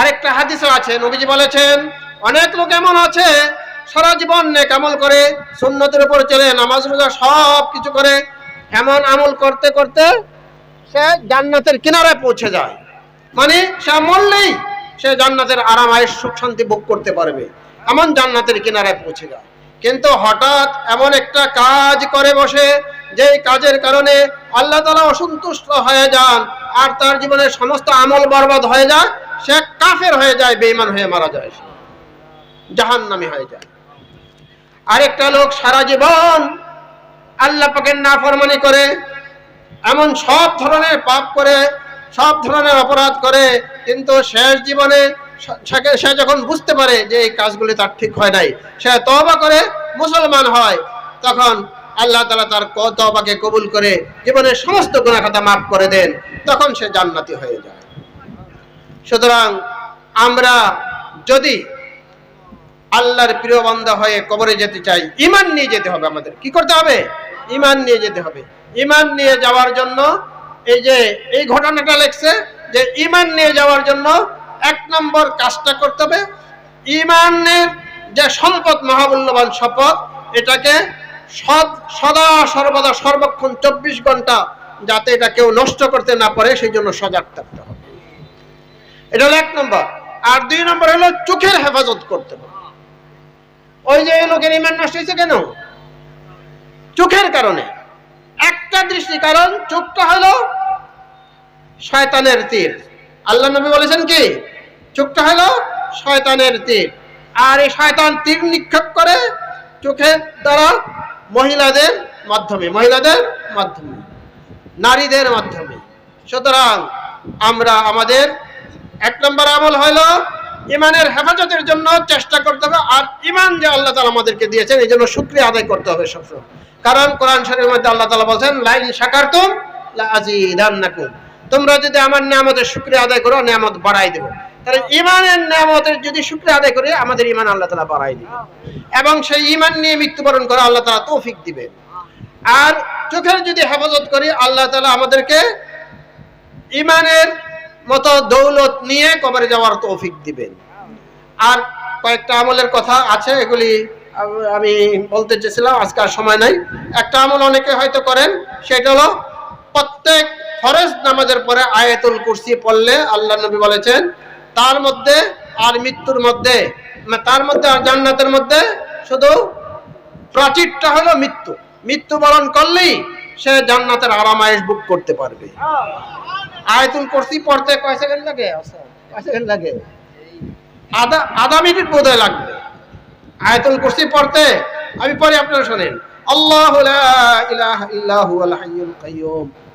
আরেকটা হাদিসও আছে, নবীজি বলেছেন, অনেক লোক এমন আছে, সারা জীবন নেক আমল করে, সুন্নতের উপর চলে, নামাজ রোজা সব কিছু করে, এমন আমল করতে করতে সে জান্নাতের কিনারায় পৌঁছে যায়। মানে সে মরলেই সে জান্নাতের আরাম আয়েস সুখ, শান্তি ভোগ করতে পারবে, এমন জান্নাতের কিনারায় পৌঁছে যায়। কিন্তু হঠাৎ এমন একটা কাজ করে বসে যে কাজের কারণে আল্লাহ তালা অসন্তুষ্ট হয়ে যান আর তার জীবনের সমস্ত আমল বরবাদ হয়ে যায়, সে কাফের হয়ে যায়, বেঈমান হয়ে মারা যায় সে। জাহান্নামী হয়ে যায়। আরেকটা লোক সারা জীবন আল্লাহ পাকের নাফরমানি করে, এমন সব ধরনের পাপ করে, সব ধরনের অপরাধ করে, কিন্তু শেষ জীবনে সে যখন বুঝতে পারে যে এই কাজগুলি তার ঠিক হয় নাই, সে তবা করে মুসলমান হয়, তখন আল্লাহ তালা তার ক- তওবাকে কবুল করে জীবনের সমস্ত গুণাখাতা মাফ করে দেন, তখন সে জান্নাতি হয়ে যায়। সুতরাং আমরা যদি আল্লাহর প্রিয় বান্দা হয়ে কবরে যেতে চাই ইমান নিয়ে যেতে হবে আমাদের। কি করতে হবে? ইমান নিয়ে যেতে হবে। ইমান নিয়ে যাওয়ার জন্য এই যে, এই ঘটনাটা লেখছে যে ইমান নিয়ে যাওয়ার জন্য এক নম্বর কাজটা করতে হবে। ইমানের যে সম্পদ, মহামূল্যবান সম্পদ, এটাকে সদ সর্বদা সর্বক্ষণ চব্বিশ ঘণ্টা যাতে এটা কেউ নষ্ট করতে না পারে, সেই জন্য সজাগ থাকতে হবে। এটা হলো এক নম্বর। আর দুই নম্বর হলো চোখের হেফাজত করতে হবে। ওই যে লোকের ইমান নষ্ট হয়েছে কেন? চোখের কারণে। একটা দৃষ্টি, কারণ চোখটা হলো শয়তানের তীর। আল্লাহ নবী বলেছেন কি? চোখটা হলো শয়তানের তীর। আর এই শয়তান তীর নিক্ষেপ করে চোখের দ্বারা মহিলাদের মাধ্যমে মহিলাদের মাধ্যমে, নারীদের মাধ্যমে। সুতরাং আমরা আমাদের এক নম্বর আমল হলো ইমানের হেফাজতের জন্য চেষ্টা করতে হবে, আর ইমান যে আল্লাহ তালা আমাদেরকে দিয়েছেন, এই জন্য শুক্রিয়া আদায় করতে হবে সবসময়। কারণ কোরআন শরীফের মধ্যে আল্লাহ তালা বলছেন, লাইন শাকারতুম লাজিদান্নাকুম তোমরা যদি আমার নিয়ামতের শুক্রিয়া আদায় করো, নিয়ামত বাড়াই দেবো। তাহলে ইমানের নিয়ামতের যদি শুক্রিয়া আদায় করি, আমাদের ইমান আল্লাহ তালা বাড়াই দিবে। এবং সেই ইমান নিয়ে মৃত্যুবরণ আল্লাহ তালা তৌফিক দিবেন আর চোখের যদি হেফাজত করি, আল্লাহ তালা আমাদেরকে ইমানের মতো দৌলত নিয়ে কবরে যাওয়ার তৌফিক দিবেন। আর কয়েকটা আমলের কথা আছে, এগুলি আমি বলতে চেয়েছিলাম, আজকে আর সময় নাই। একটা আমল অনেকে হয়তো করেন, সেটা হলো প্রত্যেক ফরজ নামাজের পরে আয়াতুল কুরসি পড়লে আল্লাহ নবী বলেছেন তার মধ্যে আর মৃত্যুর মধ্যে মানে তার মধ্যে আর জান্নাতের মধ্যে শুধু প্রাচীরটা হলো মৃত্যু। মৃত্যুবরণ করলেই সে জান্নাতের আরামায়েশ বুক করতে পারবে। আয়তুল কুরসি পড়তে কয় সেকেন্ড লাগে? কয় সেকেন্ড লাগে? আধা আধা মিনিট বোধহয় লাগবে। আয়তুল কুরসি পড়তে, আমি পরে আপনারা শোনেন। আল্লাহ ইলাহা ইল্লা হুয়াল হাইয়ুল কাইয়্যুম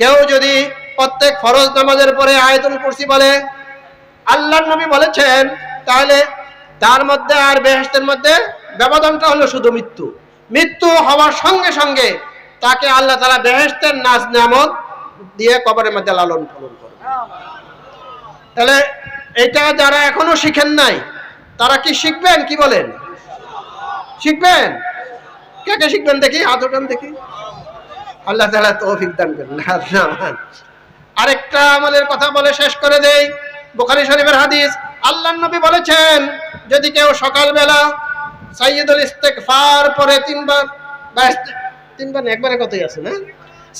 কেউ যদি প্রত্যেক ফরজ নামাজের পরে আয়তুল কুরসি বলে আল্লাহ নবী বলেছেন, তাহলে তার মধ্যে আর বেহেস্তের মধ্যে ব্যবধানটা হলো শুধু মৃত্যু। মৃত্যু হওয়ার সঙ্গে সঙ্গে তাকে আল্লাহ তালা বেহেস্তের নাচ নামত দিয়ে কবরের মধ্যে লালন পালন করে তাহলে এটা যারা এখনও শিখেন নাই, তারা কি শিখবেন? কি বলেন? শিখবেন? কে কে শিখবেন দেখি? হাত দেখি। আল্লাহ তালা তৌফিক দান করেন। আরেকটা আমলের কথা বলে শেষ করে দেই। বোখারি শরীফের হাদিস আল্লাহ নবী বলেছেন, যদি কেউ সকালবেলা সাইয়দুল ইস্তেকফার পরে তিনবার তিনবার একবারে কতই আছে না?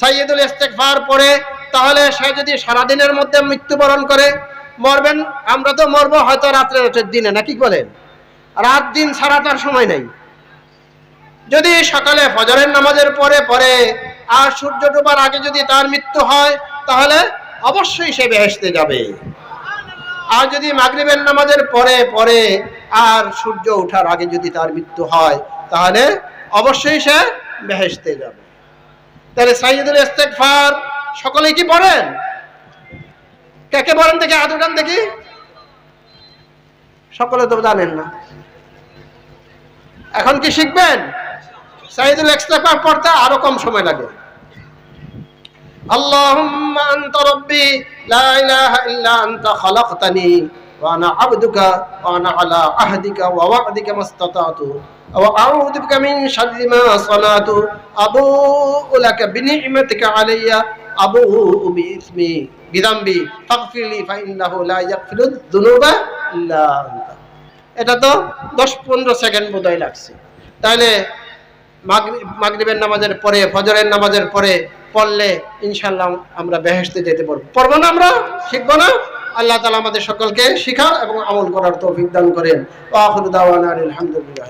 সাইয়দুল ইস্তেকফার পরে তাহলে সে যদি সারাদিনের মধ্যে মৃত্যুবরণ করে, মরবেন, আমরা তো মরবো হয়তো রাত্রে রাতের দিনে নাকি বলেন? রাত দিন ছাড়া তার সময় নেই। যদি সকালে ফজরের নামাজের পরে পরে আর সূর্য ডোবার আগে যদি তার মৃত্যু হয়, তাহলে অবশ্যই সে বেহেশতে যাবে। আর যদি মাগরিবের নামাজের পরে পরে আর সূর্য ওঠার আগে যদি তার মৃত্যু হয়, তাহলে অবশ্যই সে বেহেশতে যাবে। তাহলে সাইদুল ইস্তেগফার সকলেই কি পড়েন? কে কে বলেন দেখি, হাত উঠান দেখি। সকলে তো জানেন না। এখন কি শিখবেন? সাইদুল ইস্তেফার পড়তে আরও কম সময় লাগে। আল্লাহুম্মা আনতা রব্বি, লা ইলাহা ইল্লা আনতা খলাকতানি, ওয়া বিদাম্বি ফাগফিরলি ফা ইন্নাহু এটা তো 10 15 সেকেন্ড বোধহয় লাগছে। তাহলে মাগরিবের নামাজের পরে, ফজরের নামাজের পরে পড়লে ইনশাল্লাহ আমরা বেহেশতে যেতে পারব। পড়ব না আমরা? শিখব না? আল্লাহ তালা আমাদের সকলকে শিখা এবং আমল করার তৌফিক দান করেন। আলহামদুলিল্লাহ